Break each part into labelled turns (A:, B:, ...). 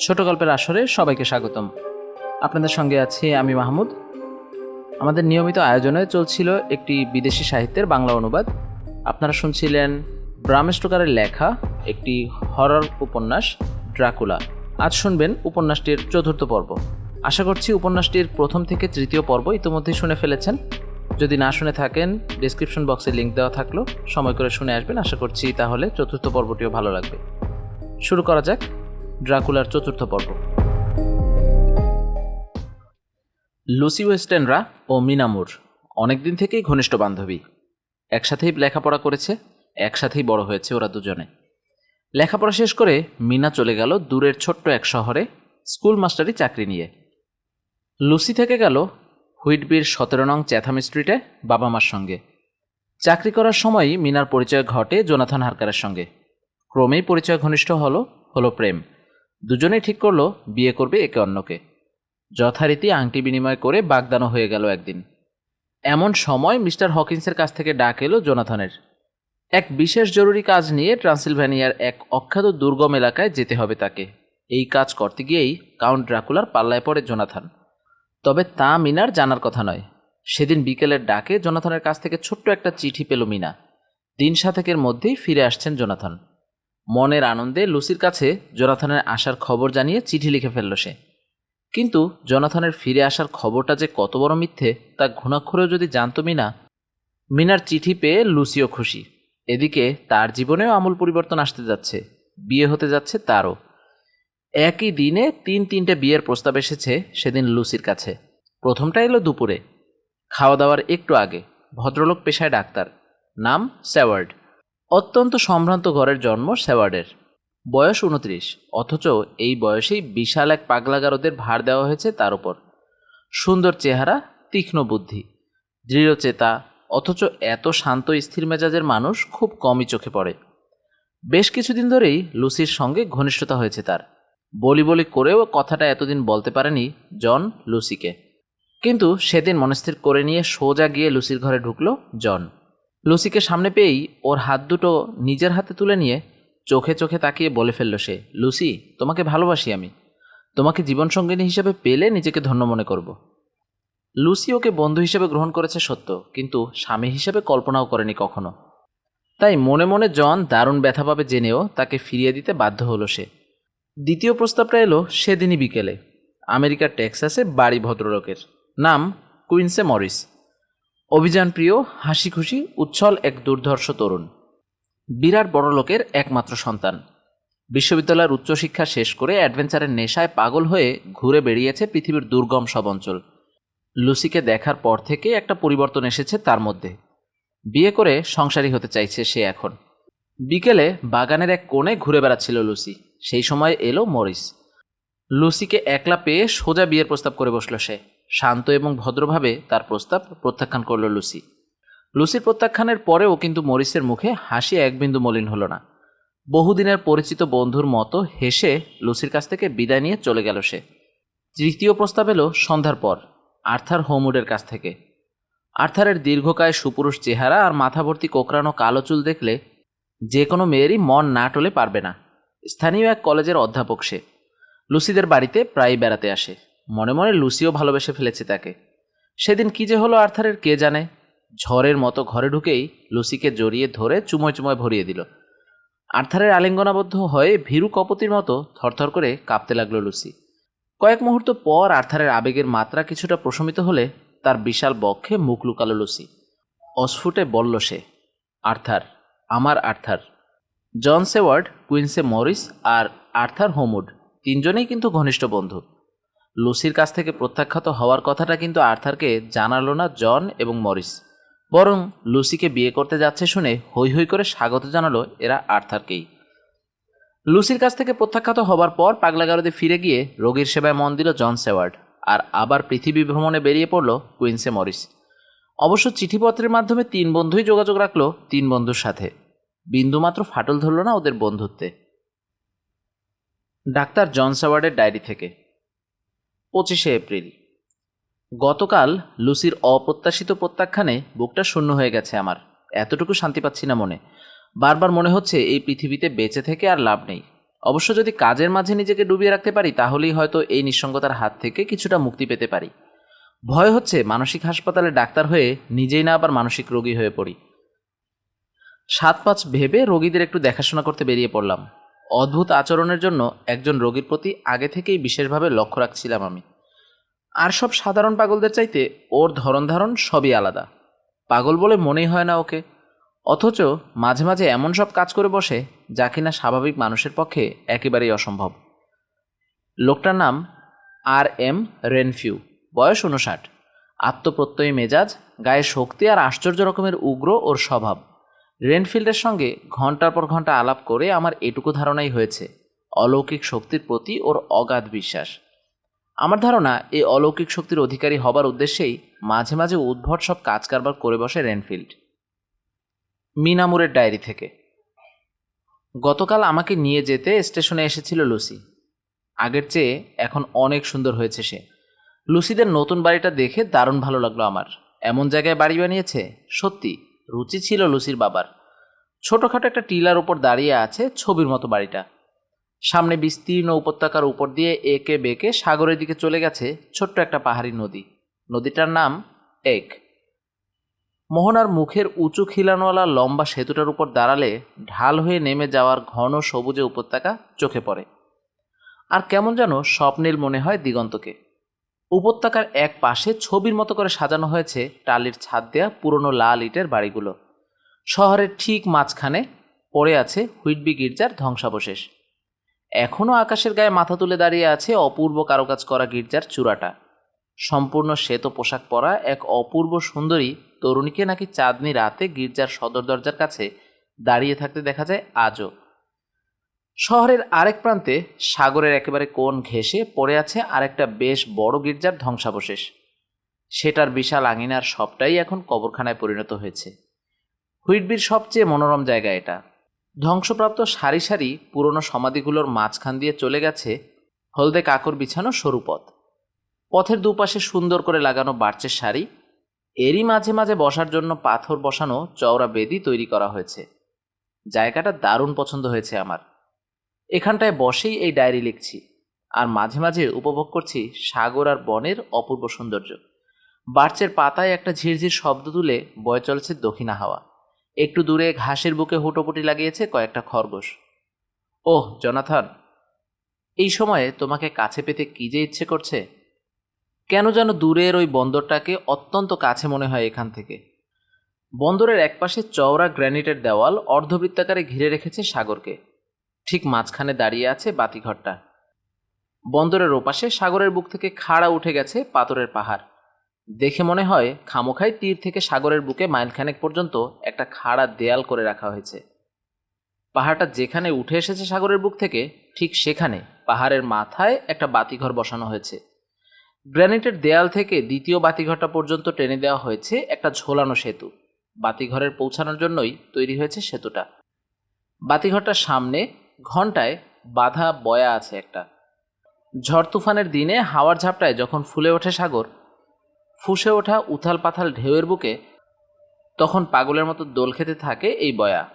A: ছোট গল্পের আসরে সবাইকে স্বাগতম। আপনাদের সঙ্গে আছি আমি মাহমুদ। আমাদের নিয়মিত আয়োজনে চলছিল একটি বিদেশি সাহিত্যের বাংলা অনুবাদ। আপনারা শুনছিলেন ব্রাম লেখা, একটি হরর উপন্যাস, ড্রাকুলা। আজ শুনবেন উপন্যাসটির চতুর্থ পর্ব। আশা করছি উপন্যাসটির প্রথম থেকে তৃতীয় পর্ব ইতিমধ্যেই শুনে ফেলেছেন। যদি না শুনে থাকেন ডিসক্রিপশন বক্সে লিঙ্ক দেওয়া থাকল। সময় করে শুনে আসবেন। আশা করছি তাহলে চতুর্থ পর্বটিও ভালো লাগবে। শুরু করা যাক। ড্রাকুলার চতুর্থ পর্ব। লুসি ওয়েস্টেনরা ও মিনামুর অনেকদিন থেকেই ঘনিষ্ঠ বান্ধবী। একসাথেই লেখাপড়া করেছে, একসাথেই বড় হয়েছে ওরা দুজনে। লেখাপড়া শেষ করে মিনা চলে গেল দূরের ছোট্ট এক শহরে স্কুল মাস্টারি চাকরি নিয়ে। লুসি থেকে গেল হুইটবির সতেরো নং চ্যাথাম স্ট্রিটে বাবা মার সঙ্গে। চাকরি করার সময়ই মিনার পরিচয় ঘটে জোনাথন হারকারের সঙ্গে। ক্রমেই পরিচয় ঘনিষ্ঠ হলো হলো প্রেম। দুজনেই ঠিক করল, বিয়ে করবে একে অন্যকে। যথারীতি আংটি বিনিময় করে বাগদানো হয়ে গেল একদিন। এমন সময় মিস্টার হকিন্সের কাছ থেকে ডাক এলো জোনাথনের। এক বিশেষ জরুরি কাজ নিয়ে ট্রান্সিলভ্যানিয়ার এক অখ্যাত দুর্গম এলাকায় যেতে হবে তাকে। এই কাজ করতে গিয়েই কাউন্ট ড্রাকুলার পাল্লায় পড়ে জোনাথন। তবে তা মিনার জানার কথা নয়। সেদিন বিকেলের ডাকে জোনাথনের কাছ থেকে ছোট্ট একটা চিঠি পেল মিনা। দিন সাতেকের মধ্যেই ফিরে আসছেন জোনাথন। মনের আনন্দে লুসির কাছে জোনাথনের আসার খবর জানিয়ে চিঠি লিখে ফেলল সে। কিন্তু জোনাথনের ফিরে আসার খবরটা যে কত বড় মিথ্যে, তা ঘুণাক্ষরেও যদি জানতো মিনা, মিনার চিঠি পেয়ে লুসিও খুশি। এদিকে তার জীবনেও আমূল পরিবর্তন আসতে যাচ্ছে, বিয়ে হতে যাচ্ছে তারও। একই দিনে তিন তিনটে বিয়ের প্রস্তাব এসেছে সেদিন লুসির কাছে। প্রথমটা এলো দুপুরে। খাওয়া দাওয়ার একটু আগে, ভদ্রলোক পেশায় ডাক্তার। নাম স্যাওয়ার্ড। অত্যন্ত সম্ভ্রান্ত ঘরের জন্ম স্যাওয়ার্ডের বয়স উনত্রিশ অথচ এই বয়সেই বিশাল এক পাগলাগারদের ভার দেওয়া হয়েছে তার উপর। সুন্দর চেহারা, তীক্ষ্ণ বুদ্ধি দৃঢ়চেতা অথচ এত শান্ত স্থির মেজাজের মানুষ খুব কমই চোখে পড়ে। বেশ কিছুদিন ধরেই লুসির সঙ্গে ঘনিষ্ঠতা হয়েছে তার। বলি বলি করেও কথাটা এতদিন বলতে পারেনি জন লুসিকে। কিন্তু সেদিন মনস্থির করে নিয়ে সোজা গিয়ে লুসির ঘরে ঢুকলো জন। লুসিকে সামনে পেয়েই ওর হাত দুটো নিজের হাতে তুলে নিয়ে চোখে চোখে তাকিয়ে বলে ফেলল সে, লুসি, তোমাকে ভালোবাসি আমি। তোমাকে জীবনসঙ্গিনী হিসেবে পেলে নিজেকে ধন্য মনে করব। লুসি ওকে বন্ধু হিসেবে গ্রহণ করেছে সত্য, কিন্তু স্বামী হিসেবে কল্পনাও করেনি কখনো। তাই মনে মনে জন দারুণ ব্যথা পাবে জেনেও তাকে ফিরিয়ে দিতে বাধ্য হলো সে। দ্বিতীয় প্রস্তাবটা এলো সেদিনই বিকেলে, আমেরিকার টেক্সাসে বাড়ি ভদ্রলোকের। নাম কুইন্সে মরিস। অভিযানপ্রিয় হাসি খুশি উচ্ছল এক দুর্ধর্ষ তরুণ। বিরাট বড় লোকের একমাত্র সন্তান। বিশ্ববিদ্যালয়ের উচ্চশিক্ষা শেষ করে অ্যাডভেঞ্চারের নেশায় পাগল হয়ে ঘুরে বেরিয়েছে পৃথিবীর দুর্গম সব অঞ্চল। লুসিকে দেখার পর থেকে একটা পরিবর্তন এসেছে তার মধ্যে। বিয়ে করে সংসারী হতে চাইছে সে এখন। বিকেলে বাগানের এক কোণে ঘুরে বেড়াচ্ছিল লুসি। সেই সময় এলো মরিস। লুসিকে একলা পেয়ে সোজা বিয়ের প্রস্তাব করে বসল সে। শান্ত এবং ভদ্রভাবে তার প্রস্তাব প্রত্যাখ্যান করল লুসি। লুসির প্রত্যাখ্যানের পরেও কিন্তু মরিসের মুখে হাসি এক বিন্দু মলিন হলো না। বহুদিনের পরিচিত বন্ধুর মতো হেসে লুসির কাছ থেকে বিদায় নিয়ে চলে গেল সে। তৃতীয় প্রস্তাব এলো সন্ধ্যার পর, আর্থার হোমউডের কাছ থেকে। আর্থারের দীর্ঘকায় সুপুরুষ চেহারা আর মাথা ভর্তি কোকড়ানো কালো চুল দেখলে যে কোনো মেয়েরই মন না টলে পারবে না। স্থানীয় এক কলেজের অধ্যাপক সে। লুসিদের বাড়িতে প্রায় বেড়াতে আসে। মনে মনে লুসিও ভালোবেসে ফেলেছে তাকে। সেদিন কি যে হলো আর্থারের কে জানে? ঝড়ের মতো ঘরে ঢুকেই লুসিকে জড়িয়ে ধরে চুময় চুময় ভরিয়ে দিল। আর্থারের আলিঙ্গনাবদ্ধ হয়ে ভীরু কপতির মতো থরথর করে কাঁপতে লাগল লুসি। কয়েক মুহূর্ত পর আর্থারের আবেগের মাত্রা কিছুটা প্রশমিত হলে তার বিশাল বক্ষে মুখ লুকালো লুসি। অস্ফুটে বলল সে, আর্থার, আমার Arthur. John Seward, Quincey Morris আর আর্থার হোমউড, তিনজনেই কিন্তু ঘনিষ্ঠ বন্ধু। লুসির কাছ থেকে প্রত্যাখ্যাত হওয়ার কথাটা কিন্তু আর্থারকে জানালো না জন এবং মরিস। বরং লুসিকে বিয়ে করতে যাচ্ছে শুনে হৈ হৈ করে স্বাগত জানালো এরা আর্থারকেই। লুসির কাছ থেকে প্রত্যাখ্যাত হবার পর পাগলাগারদে ফিরে গিয়ে রোগীর সেবায় মন দিল জন সেওয়ার্ড আর আবার পৃথিবী ভ্রমণে বেরিয়ে পড়ল কুইন্সে মরিস। অবশ্য চিঠিপত্রের মাধ্যমে তিন বন্ধুই যোগাযোগ রাখল তিন বন্ধুর সাথে। বিন্দুমাত্র ফাটল ধরল না ওদের বন্ধুত্বে। ডাক্তার জন সেওয়ার্ডের ডায়েরি থেকে। পঁচিশে এপ্রিল। গতকাল লুসির অপ্রত্যাশিত প্রত্যাখ্যানে বুকটা শূন্য হয়ে গেছে আমার। এতটুকু শান্তি পাচ্ছি না মনে। বারবার মনে হচ্ছে এই পৃথিবীতে বেঁচে থেকে আর লাভ নেই। অবশ্য যদি কাজের মাঝে নিজেকে ডুবিয়ে রাখতে পারি, তাহলেই হয়তো এই নিঃসঙ্গতার হাত থেকে কিছুটা মুক্তি পেতে পারি। ভয় হচ্ছে মানসিক হাসপাতালে ডাক্তার হয়ে নিজেই না আবার মানসিক রোগী হয়ে পড়ি। সাত পাঁচ ভেবে রোগীদের একটু দেখাশোনা করতে বেরিয়ে পড়লাম। অদ্ভুত আচরণের জন্য একজন রোগীর প্রতি আগে থেকেই বিশেষভাবে লক্ষ্য রাখছিলাম আমি। আর সব সাধারণ পাগলদের চাইতে ওর ধরন ধারণ সবই আলাদা। পাগল বলে মনেই হয় না ওকে। অথচ মাঝে মাঝে এমন সব কাজ করে বসে যা কিনা স্বাভাবিক মানুষের পক্ষে একেবারেই অসম্ভব। লোকটার নাম আর এম রেনফিউ, বয়স উনষাট আত্মপ্রত্যয়ী মেজাজ, গায়ে শক্তি আর আশ্চর্য রকমের উগ্র ওর স্বভাব। রেনফিল্ডের সঙ্গে ঘণ্টার পর ঘণ্টা আলাপ করে আমার এটুকু ধারণাই হয়েছে, অলৌকিক শক্তির প্রতি ওর অগাধ বিশ্বাস। আমার ধারণা, এই অলৌকিক শক্তির অধিকারী হবার উদ্দেশ্যেই মাঝে মাঝে উদ্ভট সব কাজ কারবার করে বসে রেনফিল্ড। মিনামুরের ডায়েরি থেকে। গতকাল আমাকে নিয়ে যেতে স্টেশনে এসেছিল লুসি। আগের চেয়ে এখন অনেক সুন্দর হয়েছে সে। লুসিদের নতুন বাড়িটা দেখে দারুণ ভালো লাগল আমার। এমন জায়গায় বাড়ি বানিয়েছে? সত্যি রুচি ছিল লুসির বাবার। ছোটোখাটো একটা টিলার উপর দাঁড়িয়ে আছে ছবির মতো বাড়িটা। সামনে বিস্তীর্ণ উপত্যকার উপর দিয়ে একে বেঁকে সাগরের দিকে চলে গেছে ছোট্ট একটা পাহাড়ি নদী। নদীটার নাম এক মোহনার মুখের উঁচু খিলানওয়ালা লম্বা সেতুটার উপর দাঁড়ালে ঢাল হয়ে নেমে যাওয়ার ঘন সবুজে উপত্যকা চোখে পড়ে। আর কেমন যেন স্বপ্নীল মনে হয় দিগন্তকে। উপত্যকার এক পাশে ছবির মতো করে সাজানো হয়েছে টালির ছাদ দেয়া পুরনো লাল ইটের বাড়িগুলো। শহরের ঠিক মাঝখানে পড়ে আছে হুইটবি গির্জার ধ্বংসাবশেষ। এখনও আকাশের গায়ে মাথা তুলে দাঁড়িয়ে আছে অপূর্ব কারুকাজ করা গির্জার চূড়াটা। সম্পূর্ণ শ্বেত পোশাক পরা এক অপূর্ব সুন্দরী তরুণীকে নাকি চাঁদনি রাতে গির্জার সদর দরজার কাছে দাঁড়িয়ে থাকতে দেখা যায় আজও। শহরের আরেক প্রান্তে সাগরের একেবারে কোণ ঘেঁষে পড়ে আছে আরেকটা বেশ বড় গির্জার ধ্বংসাবশেষ। সেটার বিশাল আঙিনার সবটাই এখন কবরখানায় পরিণত হয়েছে। হুইটবির সবচেয়ে মনোরম জায়গা এটা। ধ্বংসপ্রাপ্ত সারি সারি পুরনো সমাধিগুলোর মাঝখান দিয়ে চলে গেছে হলদে কাকর বিছানো সরু পথ। পথের দুপাশে সুন্দর করে লাগানো বার্চের শাড়ি এরই মাঝে মাঝে বসার জন্য পাথর বসানো চওড়া বেদি তৈরি করা হয়েছে। জায়গাটা দারুণ পছন্দ হয়েছে আমার। এখানটায় বসেই এই ডায়েরি লিখছি। আর মাঝে মাঝে উপভোগ করছি সাগর আর বনের অপূর্ব সৌন্দর্য। বার্চের পাতায় একটা ঝিরঝির শব্দ তুলে বয়ে চলছে দক্ষিণা হাওয়া। একটু দূরে ঘাসের বুকে হুটোপুটি লাগিয়েছে কয়েকটা খরগোশ। ওহ, জনাথন, এই সময়ে তোমাকে কাছে পেতে কী যে ইচ্ছে করছে? কেন যেন দূরের ওই বন্দরটাকে অত্যন্ত কাছে মনে হয় এখান থেকে। বন্দরের একপাশে চওড়া গ্র্যানিটের দেওয়াল অর্ধবৃত্তাকারে ঘিরে রেখেছে সাগরকে। ঠিক মাঝখানে দাঁড়িয়ে আছে বাতিঘরটা। বন্দরের ওপাশে সাগরের বুক থেকে খাড়া উঠে গেছে পাথরের পাহাড়। দেখে মনে হয় খামোখাই তীর থেকে সাগরের বুকে মাইলখানেক পর্যন্ত একটা খাড়া দেয়াল করে রাখা হয়েছে। পাহাড়টা যেখানে উঠে এসেছে সাগরের বুক থেকে, ঠিক সেখানে পাহাড়ের মাথায় একটা বাতিঘর বসানো হয়েছে। গ্র্যানিটের দেয়াল থেকে দ্বিতীয় বাতিঘরটা পর্যন্ত টেনে দেওয়া হয়েছে একটা ঝোলানো সেতু। বাতিঘরের পৌঁছানোর জন্যই তৈরি হয়েছে সেতুটা। বাতিঘরটার সামনে ঘন্টায় বাধা বয়া আছে একটা। ঝড় তুফানের দিনে হাওয়ার ঝাপটায় যখন ফুলে ওঠে সাগর, ফুসে ওঠা উথাল পাথাল ঢেউয়ের বুকে, তখন পাগলের মতো দোল খেতে থাকে এই বয়া।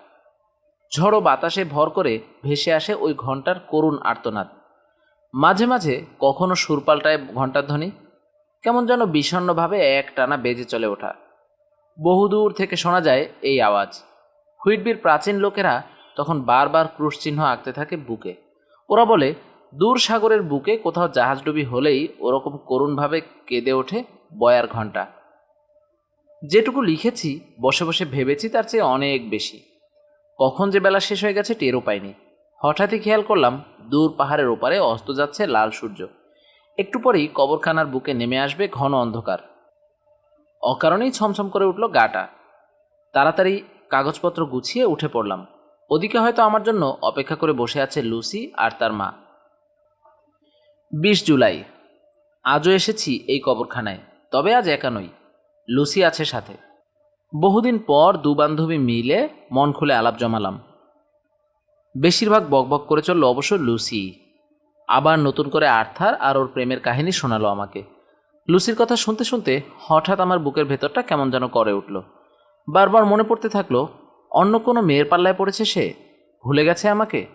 A: ঝড়ো বাতাসে ভর করে ভেসে আসে ওই ঘণ্টার করুণ আর্তনাদ। মাঝে মাঝে কখনো সুর পাল্টায় ঘণ্টার ধ্বনি, কেমন যেন বিষণ্ণভাবে এক টানা বেজে চলে ওঠা। বহুদূর থেকে শোনা যায় এই আওয়াজ। হুইটবির প্রাচীন লোকেরা তখন বারবার ক্রুশ চিহ্ন আঁকতে থাকে বুকে। ওরা বলে, দূর সাগরের বুকে কোথাও জাহাজডুবি হলেই ওরকম করুণভাবে কেঁদে ওঠে বয়ার ঘণ্টা যেটুকু লিখেছি, বসে বসে ভেবেছি তার চেয়ে অনেক বেশি। কখন যে বেলা শেষ হয়ে গেছে টেরও পাইনি। হঠাৎই খেয়াল করলাম, দূর পাহাড়ের ওপারে অস্ত যাচ্ছে লাল সূর্য। একটু পরেই কবরখানার বুকে নেমে আসবে ঘন অন্ধকার। অকারণেই ছমছম করে উঠল গাটা। তাড়াতাড়ি কাগজপত্র গুছিয়ে উঠে পড়লাম। ওদিকে হয়তো আমার জন্য অপেক্ষা করে বসে আছে লুসি আর তার মা। বিশ জুলাই। আজও এসেছি এই কবরখানায়, তবে আজ একা নই। লুসি আছে সাথে। বহুদিন পর দু বান্ধবী মিলে মন খুলে আলাপ জমালাম। বেশিরভাগ বকবক করে চলল অবশ্য লুসি। আবার নতুন করে আর্থার আর ওর প্রেমের কাহিনী শোনালো আমাকে। লুসির কথা শুনতে শুনতে হঠাৎ আমার বুকের ভেতরটা কেমন যেন করে উঠল। বারবার মনে পড়তে থাকল অন্য কোনো মেয়ের পাল্লায় পড়েছে সে? ভুলে গেছে আমাকে?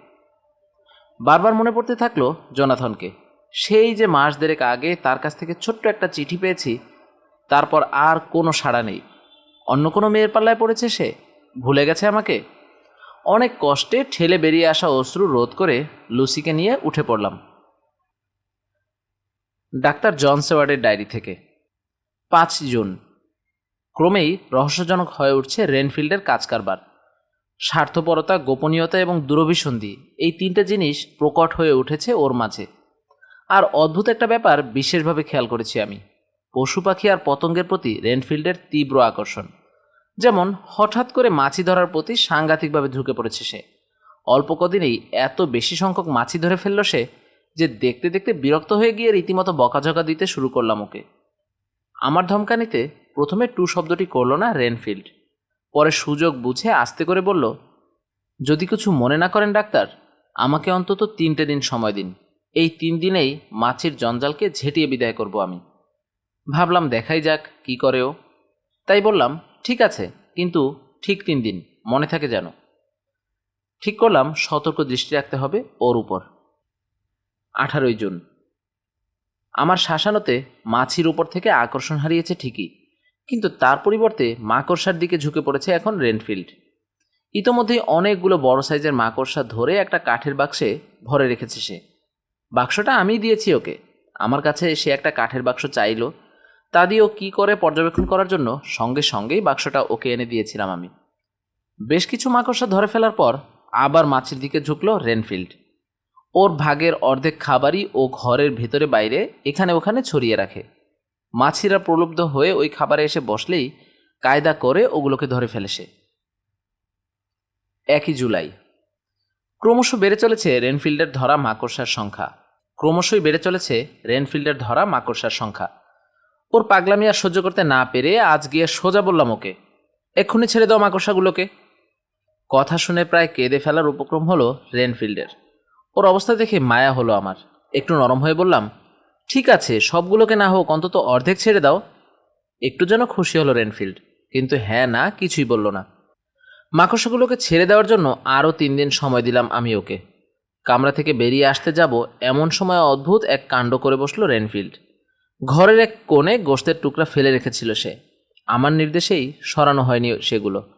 A: বারবার মনে পড়তে থাকল জোনাথনকে। সেই যে মাস দেড়েক আগে তার কাছ থেকে ছোট্ট একটা চিঠি পেয়েছি, তারপর আর কোনো সাড়া নেই। অন্য কোনো মেয়ের পাল্লায় পড়েছে সে? ভুলে গেছে আমাকে? অনেক কষ্টে ঠেলে বেরিয়ে আসা অশ্রু রোধ করে লুসিকে নিয়ে উঠে পড়লাম। ডাক্তার জন সেওয়ার্ডের ডায়েরি থেকে। পাঁচ জুন। ক্রমেই রহস্যজনক হয়ে উঠছে রেনফিল্ডের কাজকারবার স্বার্থপরতা, গোপনীয়তা এবং দূরভিসন্ধি এই তিনটে জিনিস প্রকট হয়ে উঠেছে ওর মাঝে। আর অদ্ভুত একটা ব্যাপার বিশেষভাবে খেয়াল করেছি আমি। পশু পাখি আর পতঙ্গের প্রতি রেনফিল্ডের তীব্র আকর্ষণ। যেমন হঠাৎ করে মাছি ধরার প্রতি সাংঘাতিকভাবে ঢুকে পড়েছে সে। অল্প কদিনেই এত বেশি সংখ্যক মাছি ধরে ফেলল সে যে দেখতে দেখতে বিরক্ত হয়ে গিয়ে রীতিমতো বকাঝকা দিতে শুরু করলাম ওকে। আমার ধমকানিতে প্রথমে টু শব্দটি করল না রেনফিল্ড। পরে সুযোগ বুঝে আস্তে করে বলল, যদি কিছু মনে না করেন ডাক্তার, আমাকে অন্তত তিনটে দিন সময় দিন। এই তিন দিনেই মাছির জঞ্জালকে ঝেঁটিয়ে বিদায় করব আমি। ভাবলাম দেখাই যাক কি করে ও। তাই বললাম, ঠিক আছে, কিন্তু ঠিক তিন দিন, মনে থাকে যেন। ঠিক করলাম, সতর্ক দৃষ্টি রাখতে হবে ওর উপর। আঠারোই জুন। আমার শাসানোতে মাছির উপর থেকে আকর্ষণ হারিয়েছে ঠিকই। কিন্তু তার পরিবর্তে মাকড়সার দিকে ঝুঁকে পড়েছে এখন রেনফিল্ড। ইতোমধ্যেই অনেকগুলো বড় সাইজের মাকড়সা ধরে একটা কাঠের বাক্সে ভরে রেখেছে সে। বাক্সটা আমি দিয়েছি ওকে। আমার কাছে সে একটা কাঠের বাক্স চাইলো। তা দিয়ে ও কী করে পর্যবেক্ষণ করার জন্য সঙ্গে সঙ্গেই বাক্সটা ওকে এনে দিয়েছিলাম আমি। বেশ কিছু মাকড়সা ধরে ফেলার পর আবার মাছের দিকে ঝুঁকলো রেনফিল্ড। ওর ভাগের অর্ধেক খাবারই ও ঘরের ভেতরে বাইরে এখানে ওখানে ছড়িয়ে রাখে। মাছিরা প্রলুব্ধ হয়ে ওই খাবারে এসে বসলেই কায়দা করে ওগুলোকে ধরে ফেলে সে একই জুলাই। ক্রমশ বেড়ে চলেছে রেনফিল্ডের ধরা মাকড়সার সংখ্যা। ক্রমশই বেড়ে চলেছে রেনফিল্ডের ধরা মাকড়সার সংখ্যা। ওর পাগলামি আর সহ্য করতে না পেরে আজ গিয়ে সোজা বললাম ওকে, এক্ষুনি ছেড়ে দাও মাকড়সাগুলোকে। কথা শুনে প্রায় কেঁদে ফেলার উপক্রম হলো রেনফিল্ডের। ওর অবস্থা দেখে মায়া হলো আমার। একটু নরম হয়ে বললাম ঠিক আছে, সবগুলোকে না হোক, অন্তত অর্ধেক ছেড়ে দাও। একটু যেন খুশি হলো রেনফিল্ড। কিন্তু হ্যাঁ না, কিছুই বলল না। মাকড়সাগুলোকে ছেড়ে দেওয়ার জন্য আরও তিন দিন সময় দিলাম আমি ওকে। কামরা থেকে বেরিয়ে আসতে যাব এমন সময় অদ্ভুত এক কাণ্ড করে বসল রেনফিল্ড। ঘরের এক কোণে গোস্তের টুকরা ফেলে রেখেছিল সে। আমার নির্দেশেই সরানো হয়নি সেগুলো।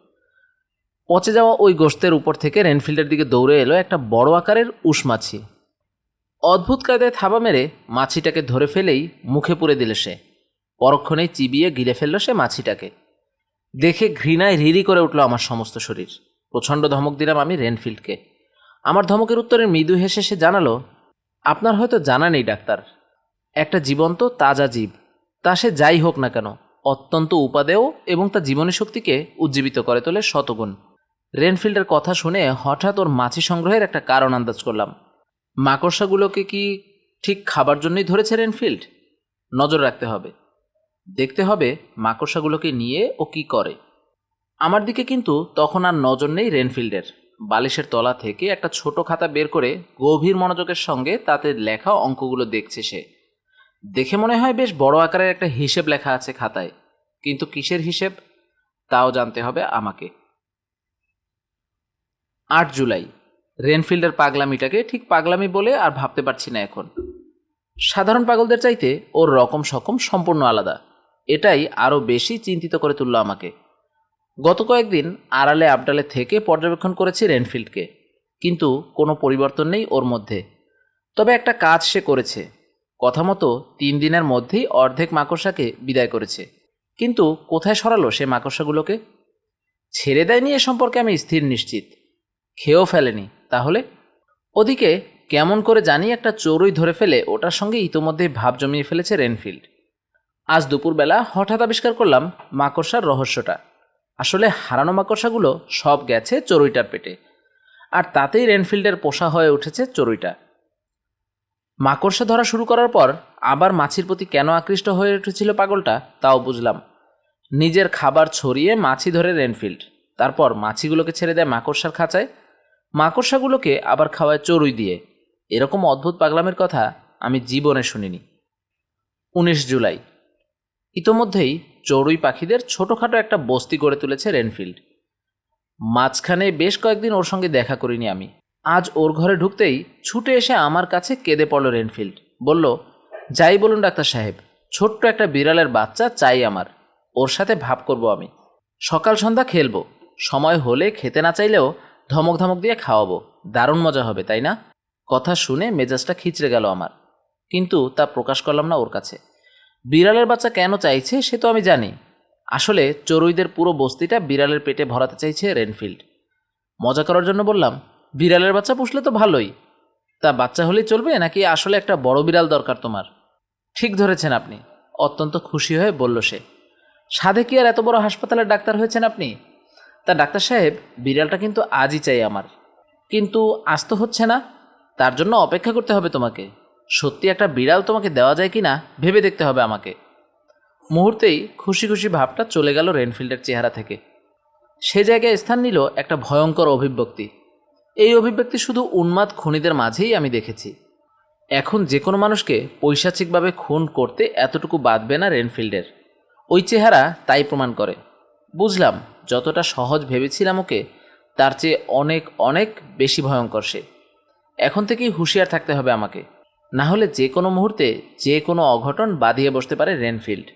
A: পচে যাওয়া ওই গোস্তের উপর থেকে রেনফিল্ডের দিকে দৌড়ে এলো একটা বড় আকারের উষ মাছি অদ্ভুত কায়দায় থাবা মেরে মাছিটাকে ধরে ফেলেই মুখে পুরে দিল সে। পরক্ষণেই চিবিয়ে গিলে ফেলল সে মাছিটাকে। দেখে ঘৃণায় রিরি করে উঠল আমার সমস্ত শরীর। প্রচণ্ড ধমক দিলাম আমি রেনফিল্ডকে। আমার ধমকের উত্তরে মৃদু হেসে সে জানালো, আপনার হয়তো জানা নেই, ডাক্তার। একটা জীবন্ত, তাজা জীব। তা সে যাই হোক না কেন, অত্যন্ত উপাদেয় এবং তা জীবনী শক্তিকে উজ্জীবিত করে তোলে শতগুণ। রেনফিল্ডের কথা শুনে হঠাৎ ওর মাছি সংগ্রহের একটা কারণ আন্দাজ করলাম। মাকড়সাগুলোকে কি ঠিক খাবার জন্যই ধরেছে রেনফিল্ড? নজর রাখতে হবে। দেখতে হবে মাকড়সাগুলোকে নিয়ে ও কি করে। আমার দিকে কিন্তু তখন আর নজর নেই রেনফিল্ডের। বালিশের তলা থেকে একটা ছোট খাতা বের করে গভীর মনোযোগের সঙ্গে তাতে লেখা অঙ্কগুলো দেখছে সে। দেখে মনে হয় বেশ বড় আকারের একটা হিসেব লেখা আছে খাতায়। কিন্তু কিসের হিসেব? তাও জানতে হবে আমাকে। আট জুলাই। রেনফিল্ডের পাগলামিটাকে ঠিক পাগলামি বলে আর ভাবতে পারছি না এখন। সাধারণ পাগলদের চাইতে ওর রকম সকম সম্পূর্ণ আলাদা। এটাই আরও বেশি চিন্তিত করে তুলল আমাকে। গত কয়েকদিন আড়ালে আবডালে থেকে পর্যবেক্ষণ করেছি রেনফিল্ডকে, কিন্তু কোনো পরিবর্তন নেই ওর মধ্যে। তবে একটা কাজ সে করেছে। কথা মতো তিন দিনের মধ্যেই অর্ধেক মাকড়সাকে বিদায় করেছে। কিন্তু কোথায় সরালো সে মাকড়সাগুলোকে? ছেড়ে দেয়নি এ সম্পর্কে আমি স্থির নিশ্চিত। খেয়েও ফেলেনি। তাহলে? ওদিকে কেমন করে জানি একটা চোরই ধরে ফেলে ওটার সঙ্গে ইতোমধ্যেই ভাব জমিয়ে ফেলেছে রেনফিল্ড। আজ দুপুরবেলা হঠাৎ আবিষ্কার করলাম মাকড়সার রহস্যটা। আসলে হারানো মাকড়সাগুলো সব গেছে চড়ুইটার পেটে। আর তাতেই রেনফিল্ডের পোষা হয়ে উঠেছে চড়ুইটা। মাকড়সা ধরা শুরু করার পর আবার মাছির প্রতি কেন আকৃষ্ট হয়ে উঠেছিল পাগলটা তাও বুঝলাম। নিজের খাবার ছড়িয়ে মাছি ধরে রেনফিল্ড। তারপর মাছিগুলোকে ছেড়ে দেয় মাকড়সার খাঁচায় মাকড়সাগুলোকে আবার খাওয়ায় চড়ুই দিয়ে। এরকম অদ্ভুত পাগলামের কথা আমি জীবনে শুনিনি। উনিশ জুলাই। ইতোমধ্যেই চড়ুই পাখিদের ছোটোখাটো একটা বস্তি গড়ে তুলেছে রেনফিল্ড। মাঝখানে বেশ কয়েকদিন ওর সঙ্গে দেখা করিনি আমি। আজ ওর ঘরে ঢুকতেই ছুটে এসে আমার কাছে কেঁদে পড়ল রেনফিল্ড। বলল, যাই বলুন, ডাক্তার সাহেব, ছোট্ট একটা বিড়ালের বাচ্চা চাই আমার। ওর সাথে ভাব করব আমি। সকাল সন্ধ্যা খেলব। সময় হলে খেতে না চাইলেও ধমক ধমক দিয়ে খাওয়াবো। দারুণ মজা হবে, তাই না? কথা শুনে মেজাজটা খিচড়ে গেল আমার। কিন্তু তা প্রকাশ করলাম না ওর কাছে। বিড়ালের বাচ্চা কেন চাইছে সে তো আমি জানি। আসলে চড়ুইদের পুরো বস্তিটা বিড়ালের পেটে ভরাতে চাইছে রেনফিল্ড। মজা করার জন্য বললাম, বিড়ালের বাচ্চা পুষলে তো ভালোই। তা বাচ্চা হলেই চলবে নাকি আসলে একটা বড় বিড়াল দরকার তোমার? ঠিক ধরেছেন আপনি। অত্যন্ত খুশি হয়ে বলল সে। সাধে কি আর এত বড় হাসপাতালের ডাক্তার হয়েছেন আপনি? তা ডাক্তার সাহেব, বিড়ালটা কিন্তু আজই চাই আমার। কিন্তু আজ তো হচ্ছে না, তার জন্য অপেক্ষা করতে হবে তোমাকে। সত্যি একটা বিড়াল তোমাকে দেওয়া যায় কি না ভেবে দেখতে হবে আমাকে। মুহূর্তেই খুশি খুশি ভাবটা চলে গেল রেনফিল্ডের চেহারা থেকে। সে জায়গায় স্থান নিল একটা ভয়ঙ্কর অভিব্যক্তি। এই অভিব্যক্তি শুধু উন্মাদ খুনিদের মাঝেই আমি দেখেছি। এখন যে কোনো মানুষকে পৈশাচিকভাবে খুন করতে এতটুকু বাঁধবে না রেনফিল্ডের। ওই চেহারা তাই প্রমাণ করে। বুঝলাম যতটা সহজ ভেবেছিলাম ওকে, তার চেয়ে অনেক অনেক বেশি ভয়ঙ্কর সে। এখন থেকেই হুঁশিয়ার থাকতে হবে আমাকে। না হলে যে কোনো মুহূর্তে যে কোনো অঘটন বাঁধিয়ে বসতে পারে রেনফিল্ড।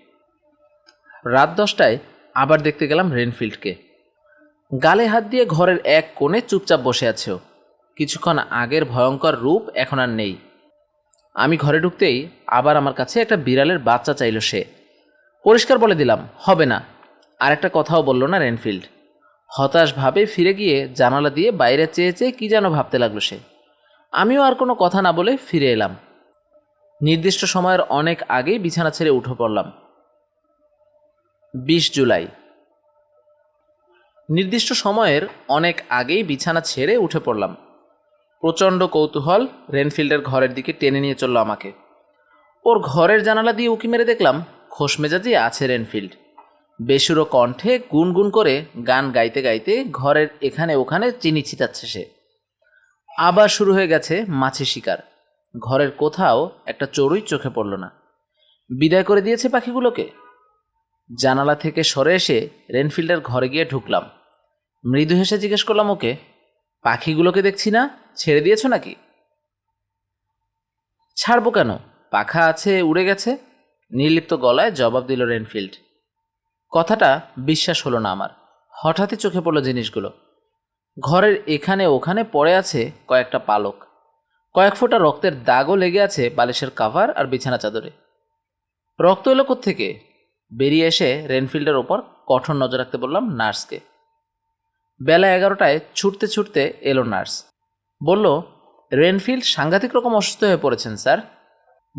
A: রাত দশটায় আবার দেখতে গেলাম রেনফিল্ডকে। গালে হাত দিয়ে ঘরের এক কোণে চুপচাপ বসে আছে। কিছুক্ষণ আগের ভয়ঙ্কর রূপ এখন আর নেই। আমি ঘরে ঢুকতেই আবার আমার কাছে একটা বিড়ালের বাচ্চা চাইল সে। পরিষ্কার বলে দিলাম, হবে না। আর একটা কথাও বলল না রেনফিল্ড। হতাশভাবে ফিরে গিয়ে জানালা দিয়ে বাইরে চেয়ে চেয়ে কী যেন ভাবতে লাগল সে। আমিও আর কোনো কথা না বলে ফিরে এলাম। নির্দিষ্ট সময়ের অনেক আগেই বিছানা ছেড়ে উঠে পড়লাম। বিশ জুলাই। নির্দিষ্ট সময়ের অনেক আগেই বিছানা ছেড়ে উঠে পড়লাম। প্রচণ্ড কৌতূহল রেনফিল্ডের ঘরের দিকে টেনে নিয়ে চলল আমাকে। ওর ঘরের জানালা দিয়ে উকি মেরে দেখলাম খোশমেজাজি আছে রেনফিল্ড। বেসুরো কণ্ঠে গুনগুন করে গান গাইতে গাইতে ঘরের এখানে ওখানে চিনি ছিটাচ্ছে সে। আবার শুরু হয়ে গেছে মাছি শিকার। ঘরের কোথাও একটা চড়ুই চোখে পড়ল না। বিদায় করে দিয়েছে পাখিগুলোকে। জানালা থেকে সরে এসে রেনফিল্ডের ঘরে গিয়ে ঢুকলাম। মৃদু হেসে জিজ্ঞেস করলাম, ওকে, পাখিগুলোকে দেখছি না? ছেড়ে দিয়েছ নাকি? ছাড়বো কেন? পাখা আছে, উড়ে গেছে? নির্লিপ্ত গলায় জবাব দিল রেনফিল্ড। কথাটা বিশ্বাস হলো না আমার। হঠাৎই চোখে পড়ল জিনিসগুলো। ঘরের এখানে ওখানে পড়ে আছে কয়েকটা পালক। কয়েক ফোঁটা রক্তের দাগও লেগে আছে বালিশের কাভার আর বিছানা চাদরে। রক্ত এলো থেকে বেরিয়ে এসে রেনফিল্ডের ওপর কঠোর নজর রাখতে বললাম নার্সকে। বেলা এগারোটায় ছুটতে ছুটতে এলো নার্স। বলল, রেনফিল্ড সাংঘাতিক রকম অসুস্থ হয়ে পড়েছেন, স্যার।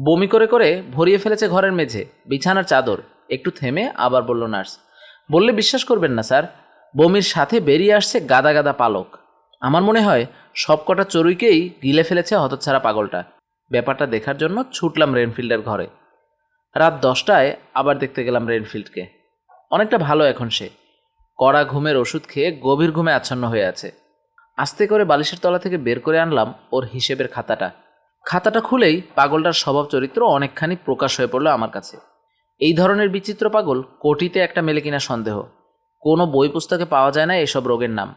A: বমি করে করে ভরিয়ে ফেলেছে ঘরের মেঝে, বিছানার চাদর। একটু থেমে আবার বলল, নার্স, বললে বিশ্বাস করবেন না, স্যার। বমির সাথে বেরিয়ে আসছে গাদা গাদা পালক। আমার মনে হয় সবকটা চড়ুইকেই গিলে ফেলেছে হতচ্ছাড়া পাগলটা। ব্যাপারটা দেখার জন্য ছুটলাম রেনফিল্ডের ঘরে। রাত দশটায় আবার দেখতে গেলাম রেনফিল্ডকে। অনেকটা ভালো এখন সে। কড়া ঘুমের ওষুধ খেয়ে গভীর ঘুমে আচ্ছন্ন হয়ে আছে। আস্তে করে বালিশের তলা থেকে বের করে আনলাম ওর হিসেবের খাতাটা। খাতাটা খুলেই পাগলটার স্বভাব চরিত্র অনেকখানি প্রকাশ হয়ে পড়ল আমার কাছে। এই ধরনের বিচিত্র পাগল কোটিতে একটা মেলে কিনা সন্দেহ। কোনো বই পুস্তকে পাওয়া যায় না এসব রোগের নাম।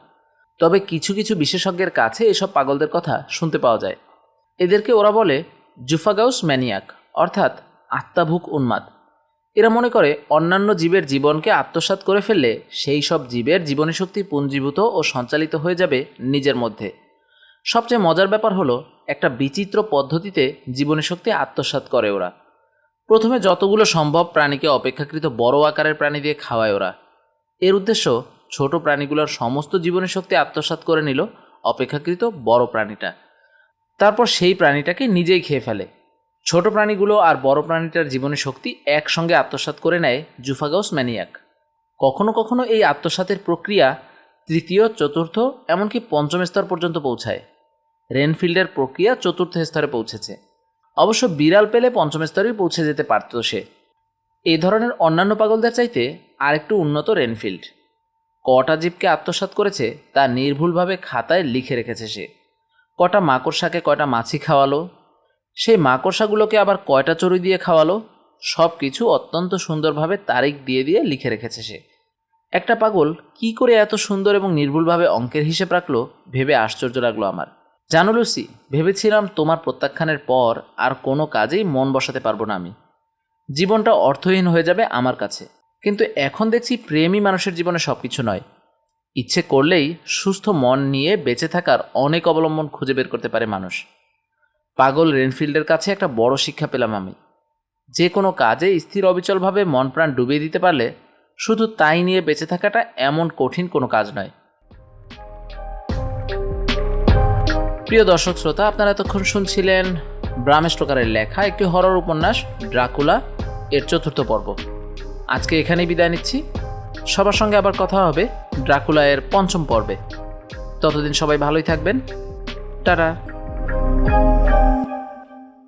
A: তবে কিছু কিছু বিশেষজ্ঞের কাছে এসব পাগলদের কথা শুনতে পাওয়া যায়। এদেরকে ওরা বলে জুফাগাউস ম্যানিয়াক, অর্থাৎ আত্মাভুক উন্মাদ। এরা মনে করে অন্যান্য জীবের জীবনকে আত্মসাৎ করে ফেললে সেই সব জীবের জীবনী শক্তি পুঞ্জীভূত ও সঞ্চালিত হয়ে যাবে নিজের মধ্যে। সবচেয়ে মজার ব্যাপার হলো, একটা বিচিত্র পদ্ধতিতে জীবনী শক্তি আত্মসাৎ করে ওরা। প্রথমে যতগুলো সম্ভব প্রাণীকে অপেক্ষাকৃত বড় আকারের প্রাণী দিয়ে খাওয়ায় ওরা। এর উদ্দেশ্য ছোট প্রাণীগুলোর সমস্ত জীবনী শক্তি আত্মসাৎ করে নিল অপেক্ষাকৃত বড় প্রাণীটা। তারপর সেই প্রাণীটাকে নিজেই খেয়ে ফেলে। ছোট প্রাণীগুলো আর বড় প্রাণীটার জীবনী শক্তি একসঙ্গে আত্মসাৎ করে নেয় জুফাগাউস ম্যানিয়াক। কখনো কখনো এই আত্মসাতের প্রক্রিয়া তৃতীয়, চতুর্থ, এমনকি পঞ্চম স্তর পর্যন্ত পৌঁছায়। রেনফিল্ডের প্রক্রিয়া চতুর্থ স্তরে পৌঁছেছে। অবশ্য বিড়াল পেলে পঞ্চম স্তরেই পৌঁছে যেতে পারত সে। এ ধরনের অন্যান্য পাগলদের চাইতে আরেকটু উন্নত রেনফিল্ড। কটা জীবকে আত্মসাৎ করেছে, তা নির্ভুলভাবে খাতায় লিখে রেখেছে সে। কটা মাকড়সাকে কয়টা মাছি খাওয়ালো, সেই মাকড়সাগুলোকে আবার কয়টা চড়ুই দিয়ে খাওয়ালো সব কিছু অত্যন্ত সুন্দরভাবে তারিখ দিয়ে দিয়ে লিখে রেখেছে সে। একটা পাগল কি করে এত সুন্দর এবং নির্ভুলভাবে অঙ্কের হিসেব রাখল, ভেবে আশ্চর্য লাগল আমার। জানো, লুসি, ভেবেছিলাম তোমার প্রত্যাখ্যানের পর আর কোনো কাজেই মন বসাতে পারব না আমি। জীবনটা অর্থহীন হয়ে যাবে আমার কাছে। কিন্তু এখন দেখছি প্রেমই মানুষের জীবনে সব কিছু নয়। ইচ্ছে করলেই সুস্থ মন নিয়ে বেঁচে থাকার অনেক অবলম্বন খুঁজে বের করতে পারে মানুষ। পাগল রেনফিল্ডের কাছে একটা বড় শিক্ষা পেলাম আমি। যে কোনো কাজে স্থির অবিচলভাবে মন প্রাণ ডুবিয়ে দিতে পারলে শুধু তাই নিয়ে বেঁচে থাকাটা এমন কঠিন কোনো কাজ নয়। প্রিয় দর্শক শ্রোতা, আপনারা এতক্ষণ শুনছিলেন ব্রাম স্টোকারের লেখা, একটি হরর উপন্যাস, ড্রাকুলা, এর চতুর্থ পর্ব। আজকে এখানেই বিদায় নিচ্ছি। সবার সঙ্গে আবার কথা হবে ড্রাকুলা এর পঞ্চম পর্বে। ততদিন সবাই ভালোই থাকবেন। টাটা।